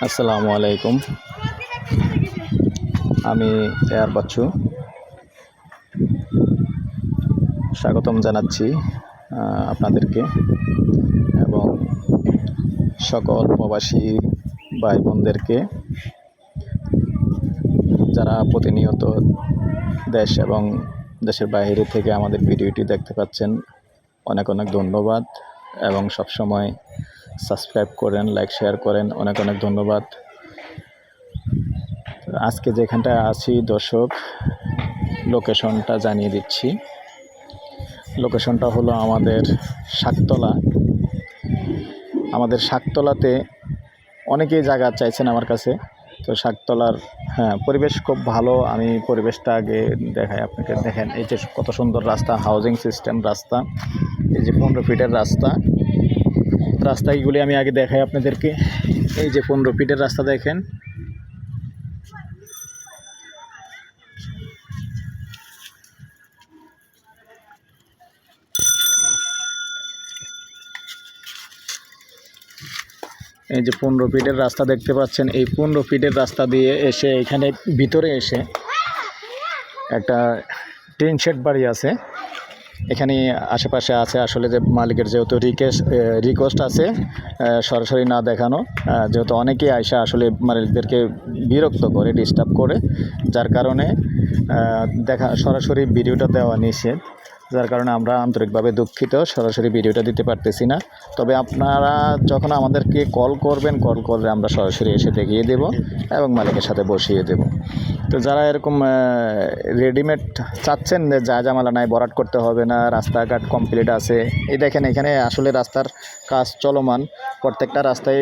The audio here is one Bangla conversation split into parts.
আসসালামু আলাইকুম আমি এয়ার বাচ্চু। স্বাগতম জানাচ্ছি আপনাদেরকে এবং সকল প্রবাসী ভাই বোনদেরকে যারা প্রতিনিয়ত দেশ এবং দেশের বাইরে থেকে আমাদের ভিডিওটি দেখতে পাচ্ছেন। অনেক অনেক ধন্যবাদ এবং সবসময় সাবস্ক্রাইব করেন, লাইক, শেয়ার করেন। অনেক অনেক ধন্যবাদ। আজকে যেখানটায় আছি দর্শক, লোকেশনটা জানিয়ে দিচ্ছি। লোকেশনটা হলো আমাদের শাকতলা। আমাদের শাকতলাতে অনেকেই জায়গা চাইছেন আমার কাছে। তো শাকতলার হ্যাঁ পরিবেশ খুব ভালো। আমি পরিবেশটা আগে দেখাই, আপনাকে দেখেন। এই যে কত সুন্দর রাস্তা হাউজিং সিস্টেম রাস্তা। এই যে পনেরো ফিটের রাস্তা। রাস্তাগুলি আমি আগে দেখাই আপনাদেরকে। এই যে পনেরো ফিটের রাস্তা দেখেন। এই যে পনেরো ফিটের রাস্তা দেখতে পাচ্ছেন, এই পনেরো ফিটের রাস্তা দিয়ে এসে এখানে ভিতরে এসে একটা টিন শেড বাড়ি আছে। এখানে আশেপাশে আছে আসলে যে মালিকের যেহেতু রিকোয়েস্ট রিকোয়েস্ট আছে সরাসরি না দেখানো যেহেতু অনেকেই আয়সা আসলে মালিকদেরকে বিরক্ত করে ডিস্টার্ব করে, যার কারণে দেখা, সরাসরি ভিডিওটা দেওয়া নিষেধ। যার কারণে আমরা আন্তরিকভাবে দুঃখিত, সরাসরি ভিডিওটা দিতে পারতেছি না। তবে আপনারা যখন আমাদেরকে কল করবেন, কল করলে আমরা সরাসরি এসে দেখিয়ে দেব এবং মালিকের সাথে বসিয়ে দেব। তো যারা এরকম রেডিমেড চাচ্ছেন যে যা জামালা নাই বরাট করতে হবে না, রাস্তাঘাট কমপ্লিট আছে, এই দেখেন এখানে আসলে রাস্তার কাজ চলমান। প্রত্যেকটা রাস্তায়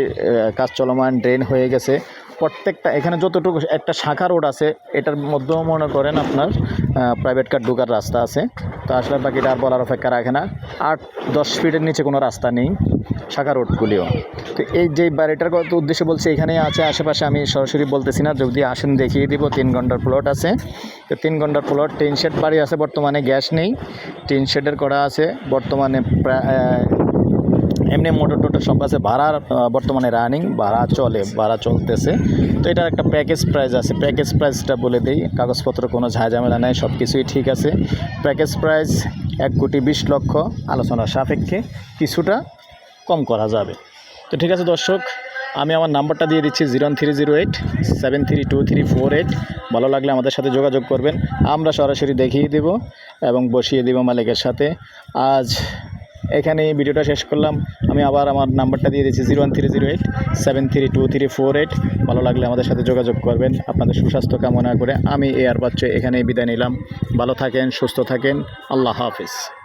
কাজ চলমান ড্রেন হয়ে গেছে। প্রত্যেকটা, এখানে যতটুকু, একটা শাখা রোড আছে, এটার মধ্যেও মনে করেন আপনার প্রাইভেট কার ঢোকার রাস্তা আছে। তো আসলে বাকিটা আর বলার অপেক্ষা রাখে না। আট, দশ ফিটের নিচে কোনো রাস্তা নেই শাখা রোডগুলিও। তো এই যে বাড়িটার কত উদ্দেশ্যে বলছি এখানে আছে, আশেপাশে আমি সরাসরি বলতেছি না। যদি আসেন, দেখিয়ে দিব, তিন ঘণ্টার প্লট আছে। তো তিন ঘণ্টার প্লট টিন শেড বাড়ি আছে, বর্তমানে গ্যাস নেই। টিন শেডের করা আছে, বর্তমানে এমনি মোটর টোটর সব আছে। ভাড়ার বর্তমানে রানিং ভাড়া চলে, ভাড়া চলতেছে। তো এটার একটা প্যাকেজ প্রাইস আছে। প্যাকেজ প্রাইসটা বলে দিই, কাগজপত্র কোনো ঝামেলা নেই সব কিছুই ঠিক আছে। প্যাকেজ প্রাইস এক কোটি বিশ লক্ষ আলোচনার সাপেক্ষে কিছুটা কম করা যাবে। তো ঠিক আছে দর্শক, আমি আমার নাম্বারটা দিয়ে দিচ্ছি zero three zero eight, seven three two three four eight. ভালো লাগলে আমাদের সাথে যোগাযোগ করবেন। আমরা সরাসরি দেখিয়ে দেব এবং বসিয়ে দেব মালিকের সাথে। আজ এখানে ভিডিওটা শেষ করলাম। আমি আবার আমার নাম্বারটা দিয়ে দিচ্ছি zero one three zero eight, seven three two three four eight. ভালো লাগলে আমাদের সাথে যোগাযোগ করবেন। আপনাদের সুস্বাস্থ্য কামনা করে আমি এয়ার বাচ্চা এখানেই বিদায় নিলাম। ভালো থাকেন, সুস্থ থাকেন। আল্লাহ হাফিজ।